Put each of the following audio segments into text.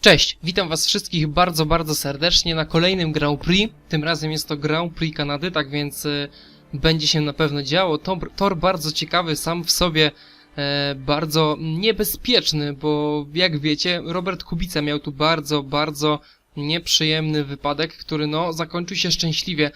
Cześć, witam was wszystkich bardzo, bardzo serdecznie na kolejnym Grand Prix. Tym razem jest to Grand Prix Kanady, tak więc y, będzie się na pewno działo. Tor, tor bardzo ciekawy, sam w sobie e, bardzo niebezpieczny, bo jak wiecie, Robert Kubica miał tu bardzo, bardzo nieprzyjemny wypadek, który no zakończył się szczęśliwie.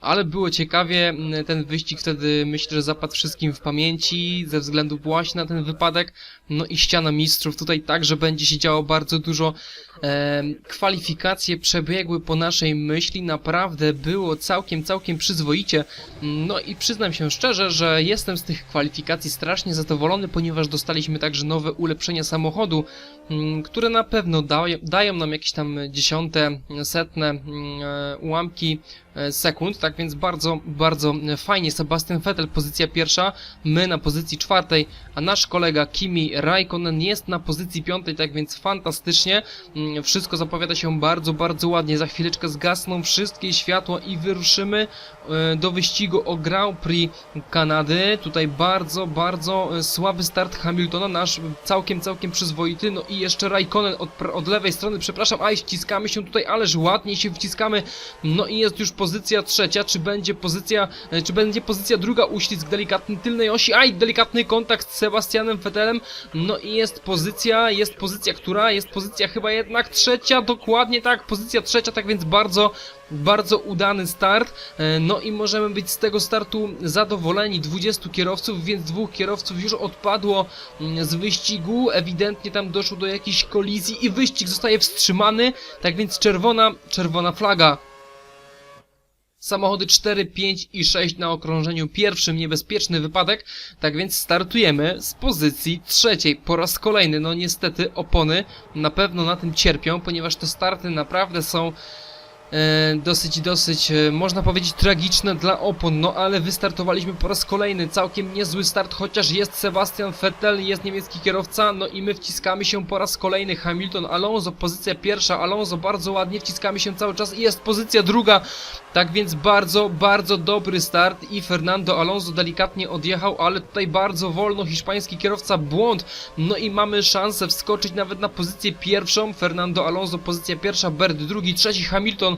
Ale było ciekawie, m, ten wyścig wtedy myślę, że zapadł wszystkim w pamięci ze względu właśnie na ten wypadek. No i ściana mistrzów tutaj także będzie się działo bardzo dużo. E, kwalifikacje przebiegły po naszej myśli, naprawdę było całkiem, całkiem przyzwoicie. No i przyznam się szczerze, że jestem z tych kwalifikacji strasznie zadowolony, ponieważ dostaliśmy także nowe ulepszenia samochodu, mm, które na pewno dają, dają nam jakieś tam dziesiąte, setne mm, e, ułamki e, sekund, tak więc bardzo, bardzo fajnie. Sebastian Vettel pozycja pierwsza, my na pozycji czwartej, a nasz kolega Kimi Raikkonen jest na pozycji piątej, tak więc fantastycznie. Mm, Wszystko zapowiada się bardzo, bardzo ładnie. Za chwileczkę zgasną wszystkie światła i wyruszymy e, do wyścigu o Grand Prix Kanady. Tutaj bardzo, bardzo słaby start Hamiltona, nasz całkiem, całkiem przyzwoity. No i jeszcze Raikkonen od, od lewej strony, przepraszam, aj, wciskamy się tutaj, ależ ładnie się wciskamy. No i jest już pozycja trzecia, czy będzie pozycja, e, czy będzie pozycja druga, uślizg delikatny tylnej osi, aj, delikatny kontakt z Sebastianem Vettelem. No i jest pozycja, jest pozycja, która? Jest pozycja chyba jednak trzecia, dokładnie tak, pozycja trzecia, tak więc bardzo, bardzo udany start. E, No i możemy być z tego startu zadowoleni. 20 kierowców, więc dwóch kierowców już odpadło mm, z wyścigu. Ewidentnie tam doszło do jakiejś kolizji i wyścig zostaje wstrzymany. Tak więc czerwona, czerwona flaga. Samochody 4, 5 i 6 na okrążeniu pierwszym, niebezpieczny wypadek, tak więc startujemy z pozycji trzeciej po raz kolejny. No niestety opony na pewno na tym cierpią, ponieważ te starty naprawdę są dosyć, dosyć, e, można powiedzieć tragiczne dla opon, no ale wystartowaliśmy po raz kolejny, całkiem niezły start, chociaż jest Sebastian Vettel, jest niemiecki kierowca, no i my wciskamy się po raz kolejny, Hamilton, Alonso, pozycja pierwsza, Alonso bardzo ładnie, wciskamy się cały czas i jest pozycja druga, tak więc bardzo, bardzo dobry start i Fernando Alonso delikatnie odjechał, ale tutaj bardzo wolno hiszpański kierowca błąd. No i mamy szansę wskoczyć nawet na pozycję pierwszą. Fernando Alonso pozycja pierwsza, Bert drugi, trzeci Hamilton.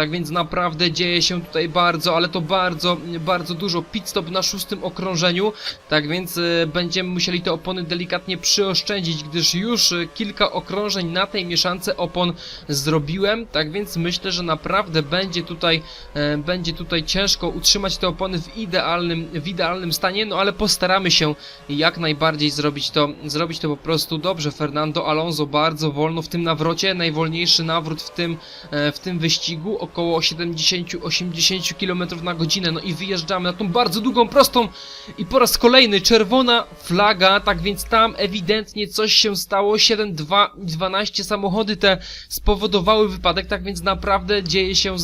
Tak więc naprawdę dzieje się tutaj bardzo, ale to bardzo, bardzo dużo. Pit stop na szóstym okrążeniu. Tak więc e, będziemy musieli te opony delikatnie przyoszczędzić, gdyż już e, kilka okrążeń na tej mieszance opon zrobiłem. Tak więc myślę, że naprawdę będzie tutaj e, będzie tutaj ciężko utrzymać te opony w idealnym, w idealnym stanie, no ale postaramy się jak najbardziej zrobić to, zrobić to po prostu dobrze. Fernando Alonso bardzo wolno w tym nawrocie, najwolniejszy nawrót w tym, w tym wyścigu, około 70-80 km na godzinę, no i wyjeżdżamy na tą bardzo długą, prostą i po raz kolejny czerwona flaga, tak więc tam ewidentnie coś się stało, 7-2 i 12 samochody te spowodowały wypadek, tak więc naprawdę dzieje się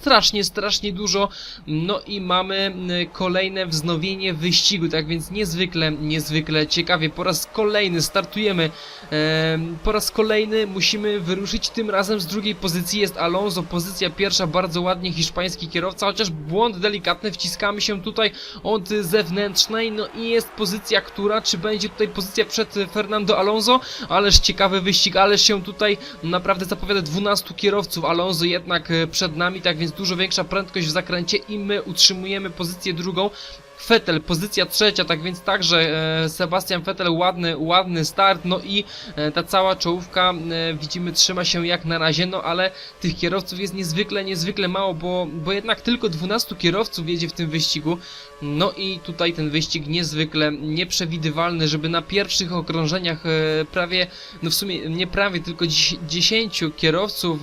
strasznie, strasznie dużo. No i mamy y, kolejne wznowienie wyścigu, tak więc niezwykle, niezwykle ciekawie. Po raz kolejny startujemy, em, po raz kolejny musimy wyruszyć, tym razem z drugiej pozycji jest Alonso, pozycja pierwsza, bardzo ładnie hiszpański kierowca, chociaż błąd delikatny, wciskamy się tutaj od zewnętrznej, no i jest pozycja, która, czy będzie tutaj pozycja przed Fernando Alonso, ależ ciekawy wyścig, ależ się tutaj naprawdę zapowiada 12 kierowców, Alonso jednak e, przed nami, tak więc dużo większa prędkość w zakręcie i my utrzymujemy pozycję drugą. Vettel, pozycja trzecia, tak więc także e, Sebastian Vettel, ładny, ładny start, no i e, ta cała czołówka e, widzimy trzyma się jak na razie, no ale tych kierowców jest niezwykle, niezwykle mało, bo, bo jednak tylko 12 kierowców jedzie w tym wyścigu, no i tutaj ten wyścig niezwykle nieprzewidywalny, żeby na pierwszych okrążeniach prawie, no w sumie nie prawie, tylko 10 kierowców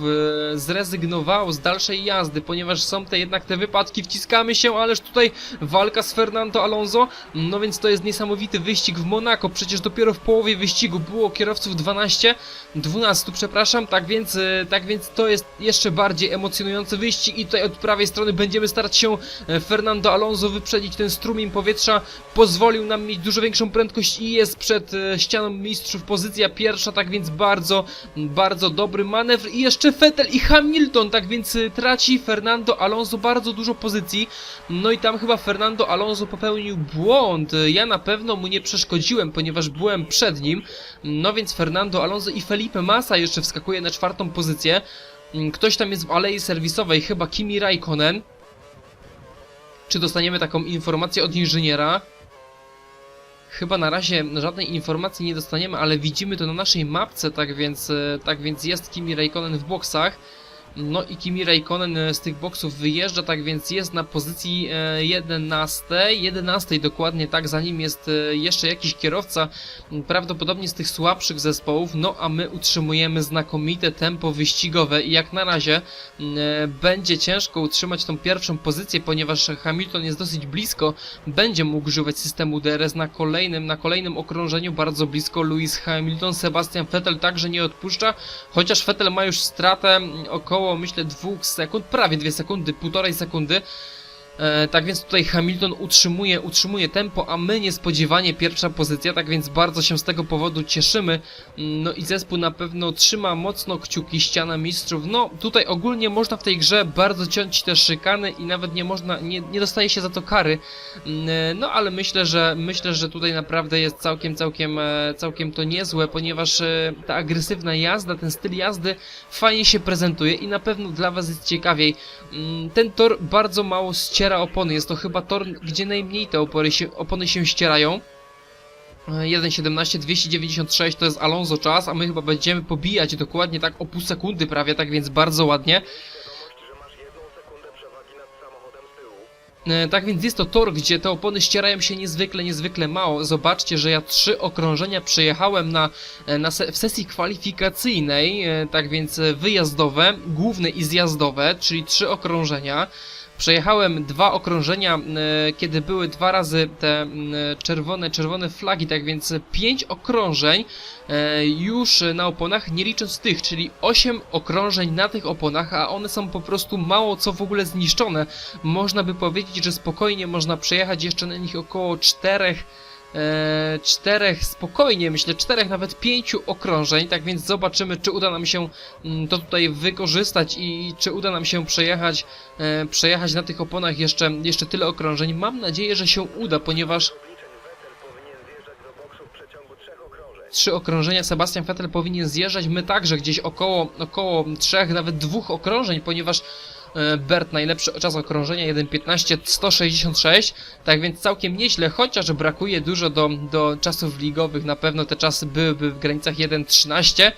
zrezygnowało z dalszej jazdy, ponieważ są te jednak te wypadki, wciskamy się, ależ tutaj walka z Fernando Alonso, no więc to jest niesamowity wyścig w Monako, przecież dopiero w połowie wyścigu było kierowców 12, 12 przepraszam, tak więc, e, tak więc to jest jeszcze bardziej emocjonujący wyścig i tutaj od prawej strony będziemy starać się e, Fernando Alonso wyprzedzić ten strumień powietrza, pozwolił nam mieć dużo większą prędkość i jest przed e, ścianą mistrzów. Pozycja pierwsza, tak więc bardzo, bardzo dobry manewr. I jeszcze Vettel i Hamilton, tak więc traci Fernando Alonso bardzo dużo pozycji, no i tam chyba Fernando Alonso Alonso popełnił błąd. Ja na pewno mu nie przeszkodziłem, ponieważ byłem przed nim. No więc Fernando Alonso i Felipe Massa jeszcze wskakuje na czwartą pozycję. Mm, Ktoś tam jest w alei serwisowej, chyba Kimi Raikkonen. Czy dostaniemy taką informację od inżyniera? Chyba na razie żadnej informacji nie dostaniemy, ale widzimy to na naszej mapce, tak więc, e, tak więc jest Kimi Raikkonen w boksach. No i Kimi Raikkonen e, z tych boksów wyjeżdża, tak więc jest na pozycji e, 11, 11 dokładnie, tak, za nim jest e, jeszcze jakiś kierowca, prawdopodobnie z tych słabszych zespołów, no a my utrzymujemy znakomite tempo wyścigowe i jak na razie m, e, będzie ciężko utrzymać tą pierwszą pozycję, ponieważ Hamilton jest dosyć blisko, będzie mógł używać systemu DRS na kolejnym, na kolejnym okrążeniu, bardzo blisko Lewis Hamilton, Sebastian Vettel także nie odpuszcza, chociaż Vettel ma już stratę mm, około, myślę, dwóch sekund, prawie dwie sekundy, półtorej sekundy, E, tak więc tutaj Hamilton utrzymuje, utrzymuje tempo, a my niespodziewanie pierwsza pozycja, tak więc bardzo się z tego powodu cieszymy. Mm, No i zespół na pewno trzyma mocno kciuki ściana mistrzów. No tutaj ogólnie można w tej grze bardzo ciąć te szykany i nawet nie można, nie, nie dostaje się za to kary. Mm, e, No ale myślę, że myślę, że tutaj naprawdę jest całkiem, całkiem, e, całkiem to niezłe, ponieważ e, ta agresywna jazda, ten styl jazdy fajnie się prezentuje i na pewno dla was jest ciekawiej. Mm, Ten tor bardzo mało ściera opony. Jest to chyba tor, gdzie najmniej te opory się, opony się ścierają. E, 1.17, 296 to jest Alonso czas, a my chyba będziemy pobijać dokładnie tak o pół sekundy prawie, tak więc bardzo ładnie. Tak więc jest to tor, gdzie te opony ścierają się niezwykle, niezwykle mało. Zobaczcie, że ja trzy okrążenia przejechałem na, e, na se w sesji kwalifikacyjnej, e, tak więc e, wyjazdowe, główne i zjazdowe, czyli trzy okrążenia. Przejechałem dwa okrążenia, e, kiedy były dwa razy te czerwone, czerwone flagi, tak więc pięć okrążeń e, już na oponach, nie licząc tych, czyli 8 okrążeń na tych oponach, a one są po prostu mało co w ogóle zniszczone. Można by powiedzieć, że spokojnie można przejechać jeszcze na nich około 4 e, czterech spokojnie, myślę, czterech, nawet pięciu okrążeń, tak więc zobaczymy, czy uda nam się mm, to tutaj wykorzystać i czy uda nam się przejechać, e, przejechać na tych oponach jeszcze, jeszcze tyle okrążeń. Mam nadzieję, że się uda, ponieważ trzy okrążenia Sebastian Vettel powinien zjeżdżać, my także gdzieś około, około trzech, nawet dwóch okrążeń, ponieważ Bert najlepszy czas okrążenia 1.15 166, tak więc całkiem nieźle, chociaż brakuje dużo do, do czasów ligowych, na pewno te czasy byłyby w granicach 1.13, E,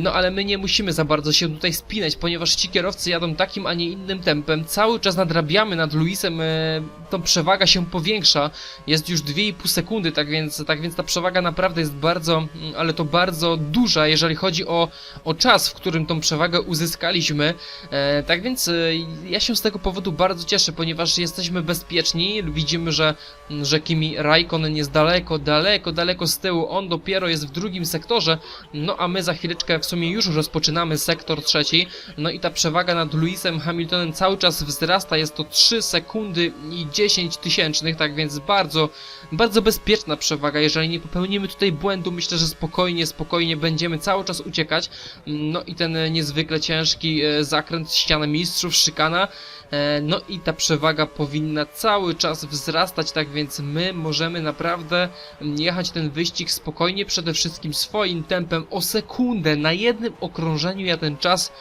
No ale my nie musimy za bardzo się tutaj spinać, ponieważ ci kierowcy jadą takim, a nie innym tempem. Cały czas nadrabiamy nad Luisem, e, tą przewaga się powiększa. Jest już 2,5 sekundy, tak więc, tak więc ta przewaga naprawdę jest bardzo, mm, ale to bardzo duża, jeżeli chodzi o, o czas, w którym tą przewagę uzyskaliśmy. E, tak więc e, ja się z tego powodu bardzo cieszę, ponieważ jesteśmy bezpieczni. Widzimy, że, że Kimi Raikkonen jest daleko, daleko, daleko z tyłu. On dopiero jest w drugim sektorze, no a my za chwileczkę w sumie już rozpoczynamy sektor trzeci. No i ta przewaga nad Lewisem Hamiltonem cały czas wzrasta. Jest to 3 sekundy i 10 tysięcznych, tak więc bardzo, bardzo bezpieczna przewaga. Jeżeli nie popełnimy tutaj błędu, myślę, że spokojnie, spokojnie będziemy cały czas uciekać. No i ten niezwykle ciężki e, zakręt ściany mistrzów, szykana. E, No i ta przewaga powinna cały czas wzrastać, tak więc my możemy naprawdę jechać ten wyścig spokojnie, przede wszystkim swoim tempem o sekundę. Na jednym okrążeniu ja ten czas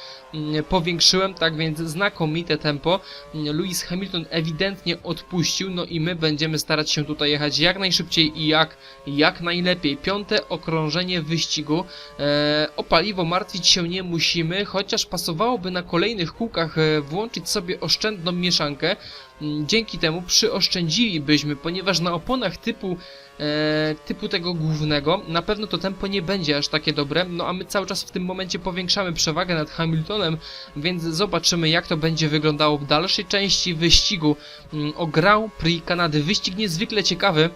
powiększyłem, tak więc znakomite tempo. Mm, Lewis Hamilton ewidentnie odpuścił, no i my będziemy starać się tutaj jechać jak najszybciej i jak, jak najlepiej. Piąte okrążenie wyścigu. E, o paliwo martwić się nie musimy, chociaż pasowałoby na kolejnych kółkach e, włączyć sobie oszczędną mieszankę. Mm, Dzięki temu przyoszczędzilibyśmy, ponieważ na oponach typu, e, typu tego głównego na pewno to tempo nie będzie aż takie dobre, no a my cały czas w tym momencie powiększamy przewagę nad Hamiltonem, więc zobaczymy jak to będzie wyglądało w dalszej części wyścigu mm, o Grand Prix Kanady. Wyścig niezwykle ciekawy.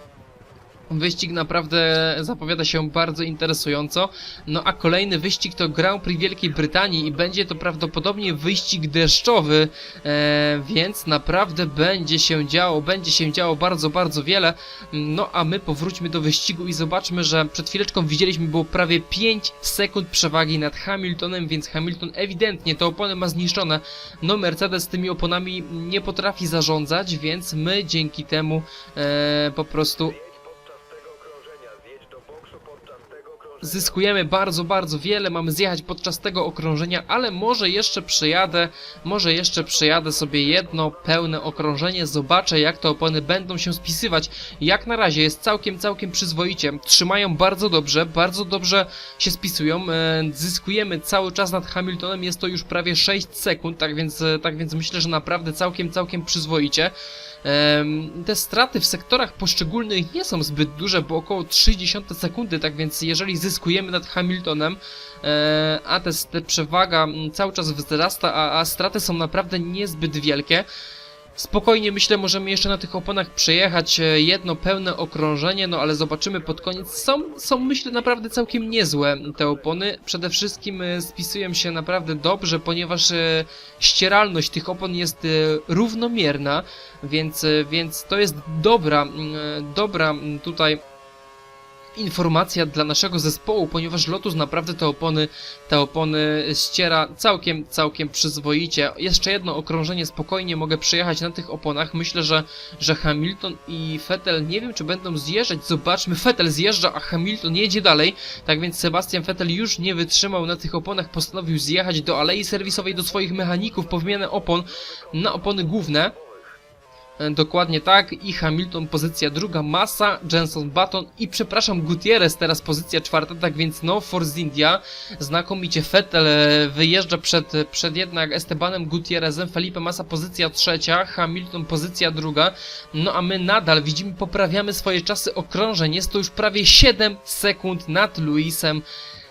Wyścig naprawdę zapowiada się bardzo interesująco. No a kolejny wyścig to Grand Prix Wielkiej Brytanii i będzie to prawdopodobnie wyścig deszczowy, e, więc naprawdę będzie się działo, będzie się działo bardzo, bardzo wiele. No a my powróćmy do wyścigu i zobaczmy, że przed chwileczką widzieliśmy było prawie 5 sekund przewagi nad Hamiltonem, więc Hamilton ewidentnie te opony ma zniszczone. No Mercedes tymi oponami nie potrafi zarządzać, więc my dzięki temu e, po prostu zyskujemy bardzo, bardzo wiele, mamy zjechać podczas tego okrążenia, ale może jeszcze przyjadę, może jeszcze przyjadę sobie jedno pełne okrążenie, zobaczę jak te opony będą się spisywać. Jak na razie jest całkiem, całkiem przyzwoicie, trzymają bardzo dobrze, bardzo dobrze się spisują, e, zyskujemy cały czas nad Hamiltonem, jest to już prawie 6 sekund, tak więc, e, tak więc myślę, że naprawdę całkiem, całkiem przyzwoicie. Te straty w sektorach poszczególnych nie są zbyt duże, bo około 0,3 sekundy, tak więc jeżeli zyskujemy nad Hamiltonem, e, a te, przewaga cały czas wzrasta, a, a straty są naprawdę niezbyt wielkie, Spokojnie myślę, możemy jeszcze na tych oponach przejechać e, jedno pełne okrążenie, no ale zobaczymy pod koniec. Są, są myślę naprawdę całkiem niezłe te opony. Przede wszystkim e, spisują się naprawdę dobrze, ponieważ ścieralność tych opon jest równomierna, więc, więc to jest dobra, dobra tutaj informacja dla naszego zespołu, ponieważ Lotus naprawdę te opony, te opony ściera całkiem, całkiem przyzwoicie. Jeszcze jedno okrążenie spokojnie mogę przejechać na tych oponach. Myślę, że, że Hamilton i Vettel nie wiem, czy będą zjeżdżać. Zobaczmy, Vettel zjeżdża, a Hamilton jedzie dalej. Tak więc Sebastian Vettel już nie wytrzymał na tych oponach, postanowił zjechać do alei serwisowej do swoich mechaników po wymianę opon na opony główne. E, Dokładnie tak. I Hamilton pozycja druga, Massa, Jenson Button i przepraszam Gutierrez teraz pozycja czwarta, tak więc no Force India, znakomicie Vettel e, wyjeżdża przed, przed jednak Estebanem Gutierrezem, Felipe Massa pozycja trzecia, Hamilton pozycja druga, no a my nadal widzimy poprawiamy swoje czasy okrążeń, jest to już prawie 7 sekund nad Luisem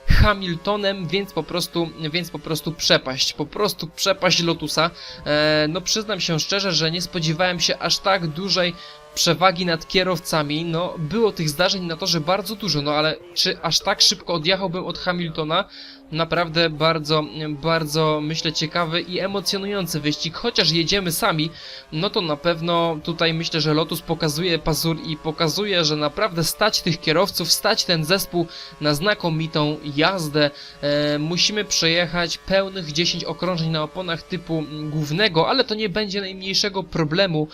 Hamiltonem, więc po prostu, więc po prostu przepaść, po prostu przepaść Lotusa. E, no przyznam się szczerze, że nie spodziewałem się aż tak dużej przewagi nad kierowcami. No było tych zdarzeń na torze bardzo dużo, no ale czy aż tak szybko odjechałbym od Hamiltona? Naprawdę bardzo, bardzo myślę ciekawy i emocjonujący wyścig, chociaż jedziemy sami, no to na pewno tutaj myślę, że Lotus pokazuje pazur i pokazuje, że naprawdę stać tych kierowców, stać ten zespół na znakomitą jazdę. E, musimy przejechać pełnych 10 okrążeń na oponach typu głównego, ale to nie będzie najmniejszego problemu,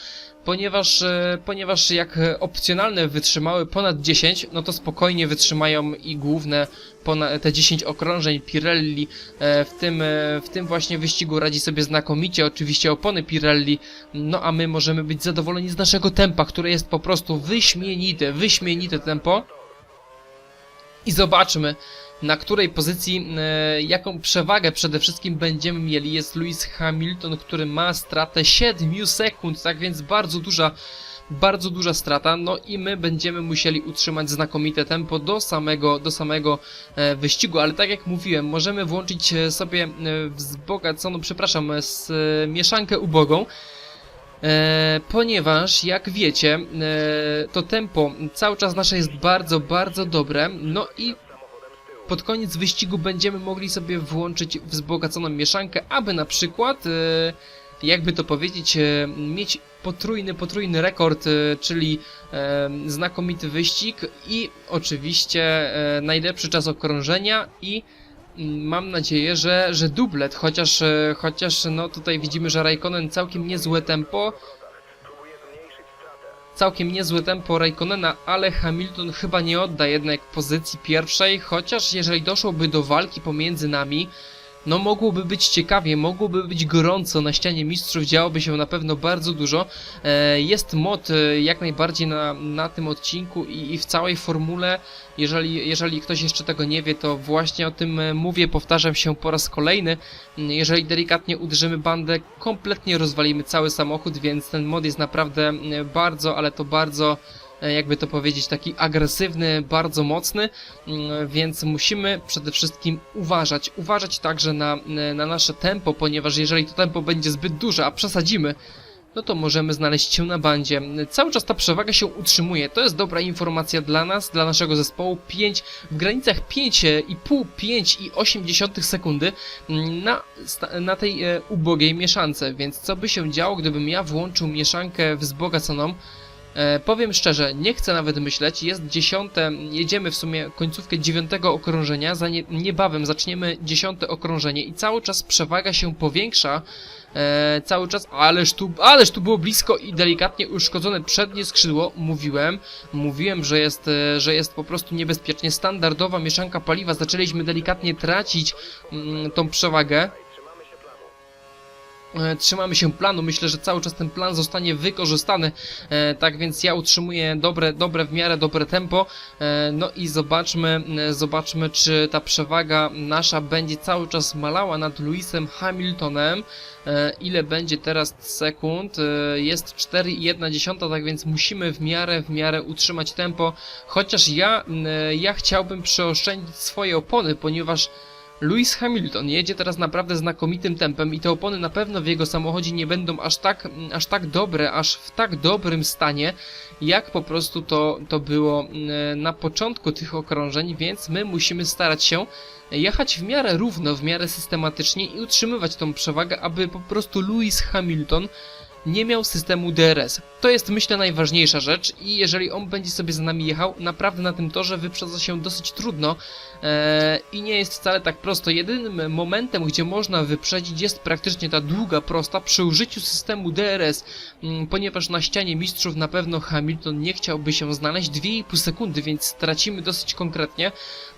ponieważ, e, ponieważ jak opcjonalne wytrzymały ponad 10, no to spokojnie wytrzymają i główne te 10 okrążeń Pirelli e, w tym, e, w tym właśnie wyścigu radzi sobie znakomicie, oczywiście opony Pirelli, no a my możemy być zadowoleni z naszego tempa, które jest po prostu wyśmienite, wyśmienite tempo. I zobaczmy, na której pozycji, e, jaką przewagę przede wszystkim będziemy mieli. Jest Lewis Hamilton, który ma stratę 7 sekund, tak więc bardzo duża, bardzo duża strata. No i my będziemy musieli utrzymać znakomite tempo do samego, do samego e, wyścigu, ale tak jak mówiłem, możemy włączyć e, sobie e, wzbogaconą, przepraszam, z, mieszankę ubogą. Ponieważ, jak wiecie, to tempo cały czas nasze jest bardzo, bardzo dobre. No i pod koniec wyścigu będziemy mogli sobie włączyć wzbogaconą mieszankę, aby na przykład, e, jakby to powiedzieć, e, mieć potrójny, potrójny rekord, e, czyli znakomity wyścig i oczywiście najlepszy czas okrążenia i mm, mam nadzieję, że, że dublet, chociaż, chociaż no tutaj widzimy, że Raikkonen całkiem niezłe tempo, całkiem niezłe tempo Raikkonena, ale Hamilton chyba nie odda jednak pozycji pierwszej, chociaż jeżeli doszłoby do walki pomiędzy nami, no mogłoby być ciekawie, mogłoby być gorąco na ścianie mistrzów, działoby się na pewno bardzo dużo. E, jest mod e, jak najbardziej na, na tym odcinku i, i w całej formule. Jeżeli, jeżeli ktoś jeszcze tego nie wie, to właśnie o tym e, mówię, powtarzam się po raz kolejny. Mm, Jeżeli delikatnie uderzymy bandę, kompletnie rozwalimy cały samochód, więc ten mod jest naprawdę mm, bardzo, ale to bardzo jakby to powiedzieć, taki agresywny, bardzo mocny, mm, więc musimy przede wszystkim uważać. Uważać także na, na nasze tempo, ponieważ jeżeli to tempo będzie zbyt duże, a przesadzimy, no to możemy znaleźć się na bandzie. Cały czas ta przewaga się utrzymuje. To jest dobra informacja dla nas, dla naszego zespołu. 5 w granicach 5,5, 5,8 sekundy mm, na, na tej e, ubogiej mieszance. Więc co by się działo, gdybym ja włączył mieszankę wzbogaconą? E, powiem szczerze, nie chcę nawet myśleć, jest dziesiąte, jedziemy w sumie końcówkę dziewiątego okrążenia, za nie, niebawem zaczniemy dziesiąte okrążenie i cały czas przewaga się powiększa, e, cały czas, ależ tu, ależ tu było blisko i delikatnie uszkodzone przednie skrzydło, mówiłem, mówiłem, że jest, e, że jest po prostu niebezpiecznie, standardowa mieszanka paliwa, zaczęliśmy delikatnie tracić mm, tą przewagę, Trzymamy się planu, myślę, że cały czas ten plan zostanie wykorzystany, e, tak więc ja utrzymuję dobre, dobre w miarę dobre tempo, e, no i zobaczmy, e, zobaczmy czy ta przewaga nasza będzie cały czas malała nad Lewisem Hamiltonem, E, ile będzie teraz sekund, E, jest 4,1, tak więc musimy w miarę, w miarę utrzymać tempo, chociaż ja, e, ja chciałbym przeoszczędzić swoje opony, ponieważ Lewis Hamilton jedzie teraz naprawdę znakomitym tempem i te opony na pewno w jego samochodzie nie będą aż tak, mm, aż tak dobre, aż w tak dobrym stanie, jak po prostu to, to było mm, na początku tych okrążeń, więc my musimy starać się jechać w miarę równo, w miarę systematycznie i utrzymywać tą przewagę, aby po prostu Lewis Hamilton nie miał systemu DRS. To jest myślę najważniejsza rzecz i jeżeli on będzie sobie za nami jechał, naprawdę na tym torze wyprzedza się dosyć trudno e, i nie jest wcale tak prosto. Jedynym momentem, gdzie można wyprzedzić jest praktycznie ta długa prosta przy użyciu systemu DRS, mm, ponieważ na ścianie mistrzów na pewno Hamilton nie chciałby się znaleźć 2,5 sekundy, więc stracimy dosyć konkretnie.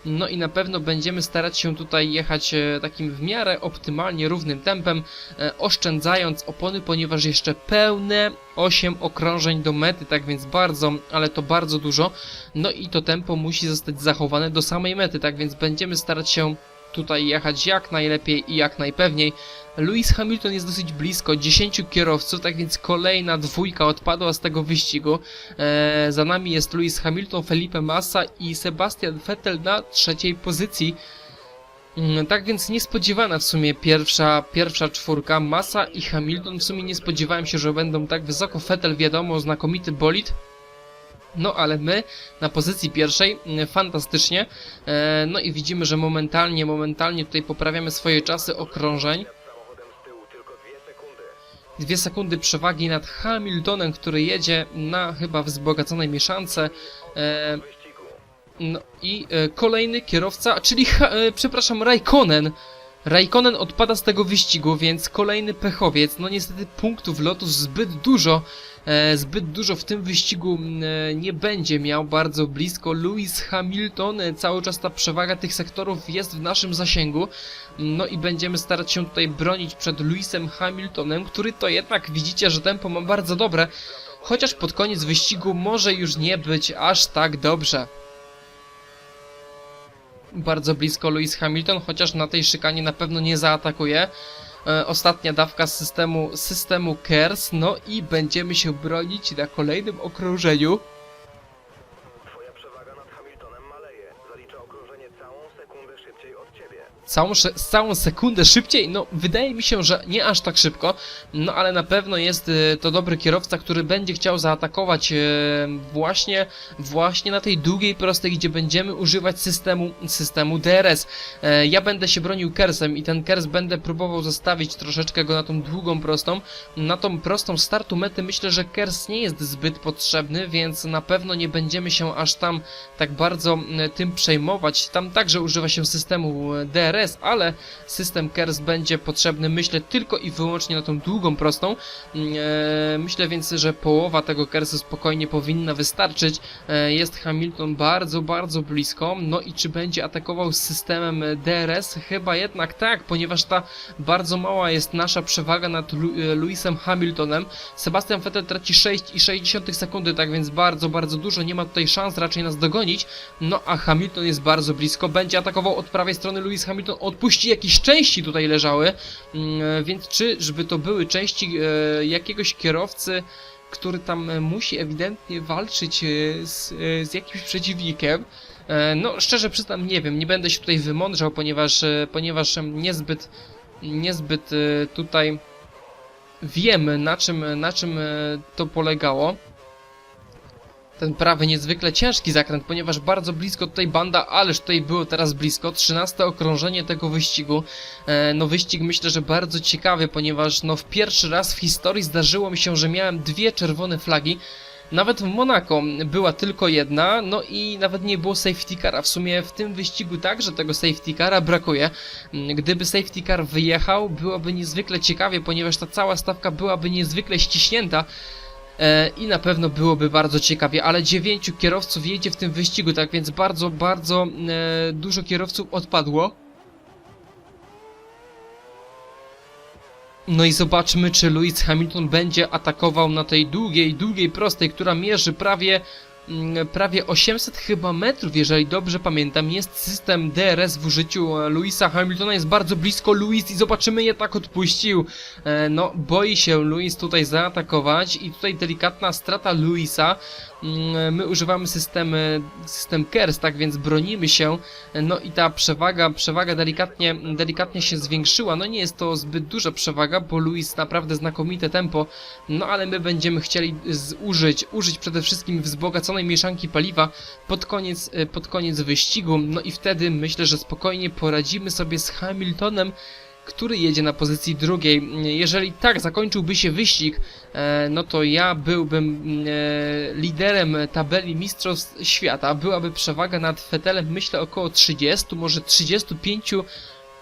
No i na pewno będziemy starać się tutaj jechać e, takim w miarę optymalnie równym tempem, e, oszczędzając opony, ponieważ jeszcze pełne 8 okrążeń do mety, tak więc bardzo, ale to bardzo dużo. No i to tempo musi zostać zachowane do samej mety, tak więc będziemy starać się tutaj jechać jak najlepiej i jak najpewniej. Lewis Hamilton jest dosyć blisko, 10 kierowców, tak więc kolejna dwójka odpadła z tego wyścigu. Eee, za nami jest Lewis Hamilton, Felipe Massa i Sebastian Vettel na trzeciej pozycji. Mm, Tak więc niespodziewana w sumie pierwsza, pierwsza czwórka, Massa i Hamilton. W sumie nie spodziewałem się, że będą tak wysoko. Vettel wiadomo, znakomity bolid. No ale my na pozycji pierwszej, mm, fantastycznie. E, no i widzimy, że momentalnie, momentalnie tutaj poprawiamy swoje czasy okrążeń. Dwie sekundy przewagi nad Hamiltonem, który jedzie na chyba wzbogaconej mieszance. No i e, kolejny kierowca, czyli, ha, e, przepraszam, Raikkonen. Raikkonen odpada z tego wyścigu, więc kolejny pechowiec. No niestety punktów lotu zbyt dużo, e, zbyt dużo w tym wyścigu e, nie będzie miał. Bardzo blisko Lewis Hamilton, e, cały czas ta przewaga tych sektorów jest w naszym zasięgu. No i będziemy starać się tutaj bronić przed Lewisem Hamiltonem, który to jednak widzicie, że tempo ma bardzo dobre. Chociaż pod koniec wyścigu może już nie być aż tak dobrze bardzo blisko Lewis Hamilton, chociaż na tej szykanie na pewno nie zaatakuje. E, ostatnia dawka z systemu, systemu KERS, no i będziemy się bronić na kolejnym okrążeniu. Twoja przewaga nad Hamiltonem maleje. Zalicza okrążenie całą sekundę szybciej od ciebie. Całą, całą sekundę szybciej, no wydaje mi się, że nie aż tak szybko, no ale na pewno jest e, to dobry kierowca, który będzie chciał zaatakować e, właśnie, właśnie na tej długiej prostej, gdzie będziemy używać systemu, systemu DRS. E, ja będę się bronił kersem i ten kers będę próbował zostawić troszeczkę go na tą długą prostą. Na tą prostą startu mety myślę, że kers nie jest zbyt potrzebny, więc na pewno nie będziemy się aż tam tak bardzo m, tym przejmować. Tam także używa się systemu e, DRS, ale system KERS będzie potrzebny myślę tylko i wyłącznie na tą długą prostą. Mm, E, myślę więc, że połowa tego KERSu spokojnie powinna wystarczyć. E, jest Hamilton bardzo, bardzo blisko. No i czy będzie atakował z systemem DRS? Chyba jednak tak, ponieważ ta bardzo mała jest nasza przewaga nad Lu e, Lewisem Hamiltonem. Sebastian Vettel traci 6,6 sekundy, tak więc bardzo, bardzo dużo. Nie ma tutaj szans raczej nas dogonić. No a Hamilton jest bardzo blisko. Będzie atakował od prawej strony Lewis Hamilton. Odpuści jakieś części tutaj leżały. Mm, Więc czy, żeby to były części e, jakiegoś kierowcy, który tam musi ewidentnie walczyć e, z, e, z jakimś przeciwnikiem? No, szczerze przyznam, nie wiem, nie będę się tutaj wymądrzał, ponieważ, ponieważ niezbyt, niezbyt tutaj wiemy na czym, na czym to polegało. Ten prawy niezwykle ciężki zakręt, ponieważ bardzo blisko tutaj banda, ależ tutaj było teraz blisko. 13 okrążenie tego wyścigu. E, no wyścig myślę, że bardzo ciekawy, ponieważ no w pierwszy raz w historii zdarzyło mi się, że miałem dwie czerwone flagi. Nawet w Monako była tylko jedna, no i nawet nie było safety cara. W sumie w tym wyścigu także tego safety cara brakuje. Mm, Gdyby safety car wyjechał, byłoby niezwykle ciekawie, ponieważ ta cała stawka byłaby niezwykle ściśnięta. E, I na pewno byłoby bardzo ciekawie, ale dziewięciu kierowców jedzie w tym wyścigu, tak więc bardzo, bardzo e, dużo kierowców odpadło. No i zobaczmy, czy Lewis Hamilton będzie atakował na tej długiej, długiej prostej, która mierzy prawie, prawie 800 chyba metrów, jeżeli dobrze pamiętam. Jest system DRS w użyciu e, Louisa Hamiltona, jest bardzo blisko Lewis i zobaczymy, je tak odpuścił. E, no, boi się Lewis tutaj zaatakować i tutaj delikatna strata Lewisa. Mm, My używamy systemy, system KERS, tak więc bronimy się. No i ta przewaga, przewaga delikatnie, delikatnie się zwiększyła. No nie jest to zbyt duża przewaga, bo Luis naprawdę znakomite tempo. No ale my będziemy chcieli z, użyć, przede wszystkim wzbogaconej mieszanki paliwa pod koniec, y, pod koniec wyścigu. No i wtedy myślę, że spokojnie poradzimy sobie z Hamiltonem który jedzie na pozycji drugiej. Jeżeli tak zakończyłby się wyścig, e, no to ja byłbym e, liderem tabeli Mistrzostw Świata. Byłaby przewaga nad Fetelem, myślę, około 30, może 35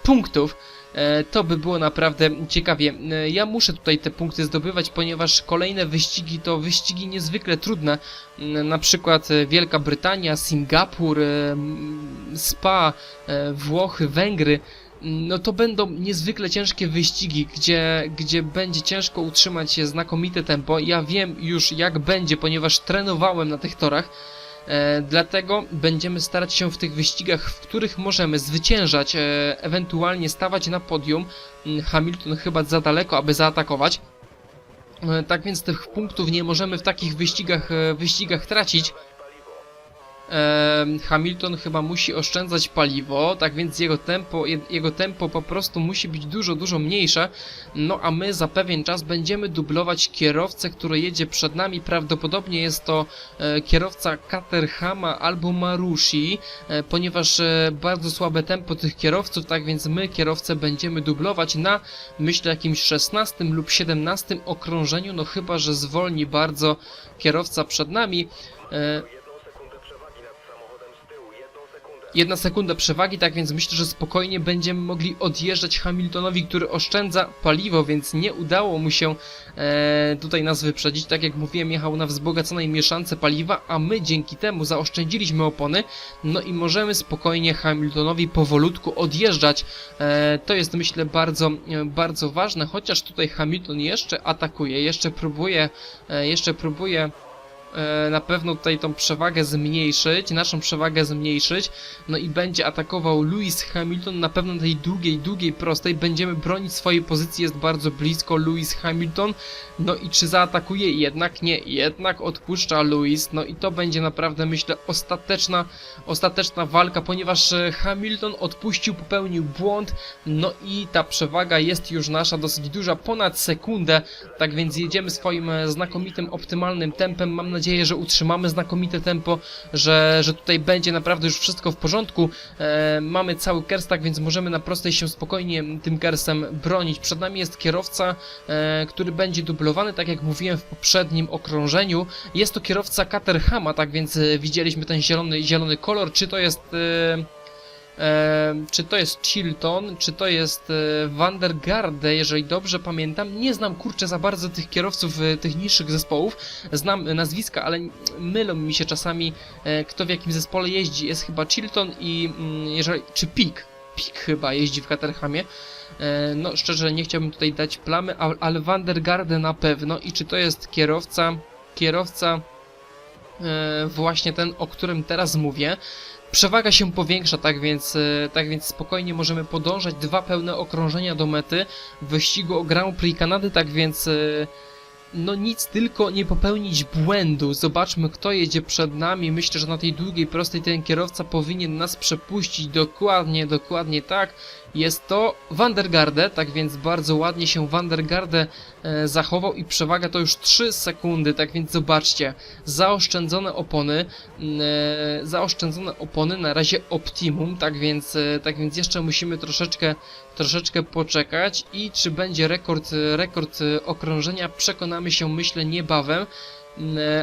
punktów. E, To by było naprawdę ciekawie. Ja muszę tutaj te punkty zdobywać, ponieważ kolejne wyścigi to wyścigi niezwykle trudne. Mm, Na przykład Wielka Brytania, Singapur, Spa, Włochy, Węgry. No to będą niezwykle ciężkie wyścigi, gdzie, gdzie będzie ciężko utrzymać się znakomite tempo. Ja wiem już jak będzie, ponieważ trenowałem na tych torach. E, dlatego będziemy starać się w tych wyścigach, w których możemy zwyciężać, e, ewentualnie stawać na podium. Mm, Hamilton chyba za daleko, aby zaatakować. E, tak więc tych punktów nie możemy w takich wyścigach, e, wyścigach tracić. Hamilton chyba musi oszczędzać paliwo, tak więc jego tempo, je- jego tempo po prostu musi być dużo, dużo mniejsze. No a my za pewien czas będziemy dublować kierowcę, który jedzie przed nami. Prawdopodobnie jest to e, kierowca Caterhama albo Marushi, e, ponieważ e, bardzo słabe tempo tych kierowców, tak więc my kierowcę będziemy dublować na myślę jakimś 16 lub 17 okrążeniu, no chyba, że zwolni bardzo kierowca przed nami. Jedna sekunda przewagi, tak więc myślę, że spokojnie będziemy mogli odjeżdżać Hamiltonowi, który oszczędza paliwo, więc nie udało mu się e, tutaj nas wyprzedzić. Tak jak mówiłem, jechał na wzbogaconej mieszance paliwa, a my dzięki temu zaoszczędziliśmy opony, no i możemy spokojnie Hamiltonowi powolutku odjeżdżać. E, to jest myślę bardzo, e, bardzo ważne, chociaż tutaj Hamilton jeszcze atakuje, jeszcze próbuje, e, jeszcze próbuje na pewno tutaj tą przewagę zmniejszyć, naszą przewagę zmniejszyć, no i będzie atakował Lewis Hamilton na pewno tej długiej, długiej prostej, będziemy bronić swojej pozycji, jest bardzo blisko Lewis Hamilton, no i czy zaatakuje? Jednak nie, jednak odpuszcza Lewis, no i to będzie naprawdę myślę ostateczna, ostateczna walka, ponieważ e, Hamilton odpuścił, popełnił błąd, no i ta przewaga jest już nasza dosyć duża, ponad sekundę, tak więc jedziemy swoim e, znakomitym, optymalnym tempem. Mam nadzieję, że utrzymamy znakomite tempo, że, że tutaj będzie naprawdę już wszystko w porządku. E, mamy cały kers, tak więc możemy na prostej się spokojnie tym kersem bronić. Przed nami jest kierowca, e, który będzie dublowany, tak jak mówiłem w poprzednim okrążeniu. Jest to kierowca Caterhama, tak więc e, widzieliśmy ten zielony, zielony kolor. Czy to jest... E, czy to jest Chilton, czy to jest e, Vandergarde, jeżeli dobrze pamiętam. Nie znam kurczę za bardzo tych kierowców e, tych niższych zespołów. Znam e, nazwiska, ale mylą mi się czasami e, kto w jakim zespole jeździ. Jest chyba Chilton i mm, jeżeli. czy Pik. Pik chyba jeździ w Caterhamie. E, no szczerze nie chciałbym tutaj dać plamy, ale Vandergarde na pewno. I czy to jest kierowca. Kierowca. E, właśnie ten, o którym teraz mówię. Przewaga się powiększa, tak więc, e, tak więc spokojnie możemy podążać. Dwa pełne okrążenia do mety w wyścigu o Grand Prix Kanady, tak więc e, no nic, tylko nie popełnić błędu. Zobaczmy, kto jedzie przed nami. Myślę, że na tej długiej, prostej ten kierowca powinien nas przepuścić. Dokładnie, dokładnie tak. Jest to Vandergarde, tak więc bardzo ładnie się Vandergarde e, zachował i przewaga to już 3 sekundy, tak więc zobaczcie, zaoszczędzone opony, mm, e, zaoszczędzone opony na razie optimum, tak więc, e, tak więc jeszcze musimy troszeczkę, troszeczkę poczekać i czy będzie rekord, rekord okrążenia przekonamy się myślę niebawem.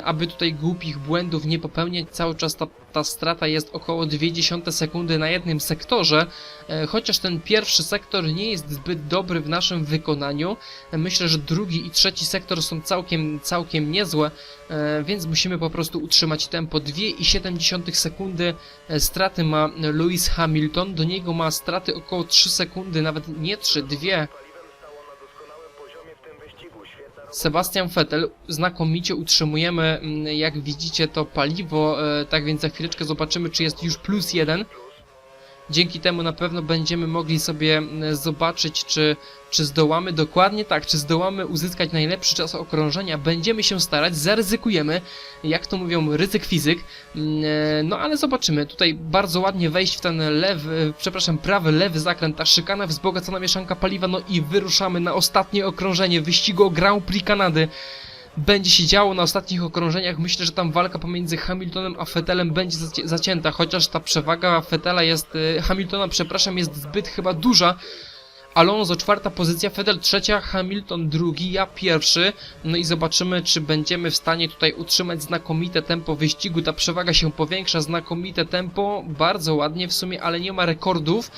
Aby tutaj głupich błędów nie popełniać, cały czas ta, ta strata jest około 0,2 sekundy na jednym sektorze, E, Chociaż ten pierwszy sektor nie jest zbyt dobry w naszym wykonaniu, myślę, że drugi i trzeci sektor są całkiem, całkiem niezłe, e, więc musimy po prostu utrzymać tempo. 2,7 sekundy e, straty ma Lewis Hamilton, do niego ma straty około 3 sekundy, nawet nie 3, 2. Sebastian Vettel, znakomicie utrzymujemy, mm, jak widzicie, to paliwo, e, tak więc za chwileczkę zobaczymy, czy jest już plus jeden. Dzięki temu na pewno będziemy mogli sobie zobaczyć, czy, czy zdołamy dokładnie tak, czy zdołamy uzyskać najlepszy czas okrążenia. Będziemy się starać, zaryzykujemy, jak to mówią, ryzyk fizyk. E, No ale zobaczymy. Tutaj bardzo ładnie wejść w ten lewy, przepraszam, prawy, lewy zakręt, ta szykana, wzbogacona mieszanka paliwa, no i wyruszamy na ostatnie okrążenie wyścigu Grand Prix Kanady będzie się działo na ostatnich okrążeniach. Myślę, że tam walka pomiędzy Hamiltonem a Vettelem będzie zaci- zacięta, chociaż ta przewaga Vettela jest, y, Hamiltona, przepraszam, jest zbyt chyba duża. Alonso czwarta pozycja, Vettel trzecia, Hamilton drugi, ja pierwszy. No i zobaczymy, czy będziemy w stanie tutaj utrzymać znakomite tempo wyścigu. Ta przewaga się powiększa, znakomite tempo, bardzo ładnie w sumie, ale nie ma rekordów.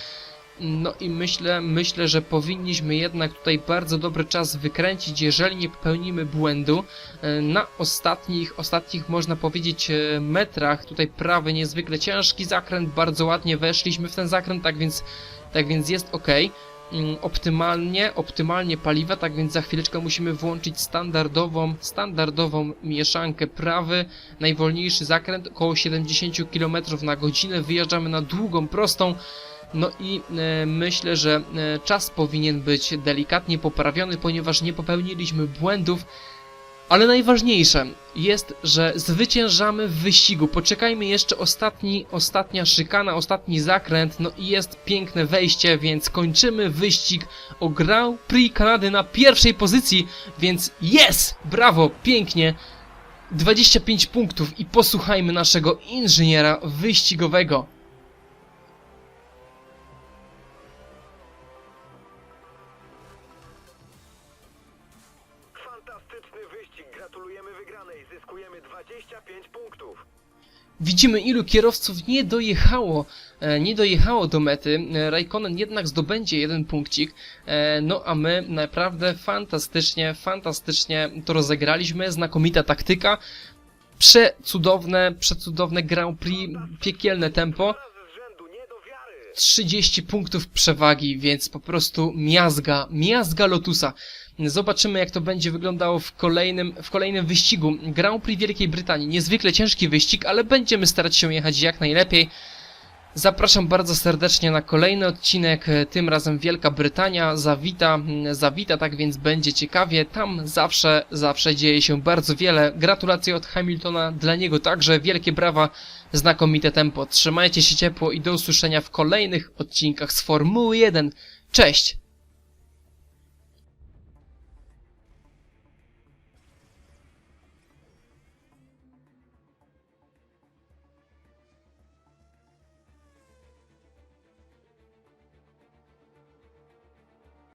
No i myślę, myślę, że powinniśmy jednak tutaj bardzo dobry czas wykręcić, jeżeli nie popełnimy błędu. E, Na ostatnich, ostatnich można powiedzieć e, metrach, tutaj prawy niezwykle ciężki zakręt, bardzo ładnie weszliśmy w ten zakręt, tak więc, tak więc jest ok. Mm, Optymalnie, optymalnie paliwa, tak więc za chwileczkę musimy włączyć standardową, standardową mieszankę prawy, najwolniejszy zakręt, około 70 km na godzinę, wyjeżdżamy na długą, prostą, no i e, myślę, że e, czas powinien być delikatnie poprawiony, ponieważ nie popełniliśmy błędów. Ale najważniejsze jest, że zwyciężamy w wyścigu. Poczekajmy jeszcze ostatni, ostatnia szykana, ostatni zakręt. No i jest piękne wejście, więc kończymy wyścig o Grand Prix Kanady na pierwszej pozycji. Więc jest! Brawo! Pięknie! 25 punktów i posłuchajmy naszego inżyniera wyścigowego. Widzimy, ilu kierowców nie dojechało, e, nie dojechało do mety. E, Raikkonen jednak zdobędzie jeden punkcik, e, no a my naprawdę fantastycznie, fantastycznie to rozegraliśmy. Znakomita taktyka, przecudowne, przecudowne Grand Prix, piekielne tempo. Razy z rzędu, nie do wiary. 30 punktów przewagi, więc po prostu miazga, miazga Lotusa. Zobaczymy jak to będzie wyglądało w kolejnym, w kolejnym wyścigu. Grand Prix Wielkiej Brytanii. Niezwykle ciężki wyścig, ale będziemy starać się jechać jak najlepiej. Zapraszam bardzo serdecznie na kolejny odcinek, tym razem Wielka Brytania zawita, zawita, tak więc będzie ciekawie. Tam zawsze, zawsze dzieje się bardzo wiele. Gratulacje od Hamiltona, dla niego także wielkie brawa, znakomite tempo. Trzymajcie się ciepło i do usłyszenia w kolejnych odcinkach z Formuły 1. Cześć!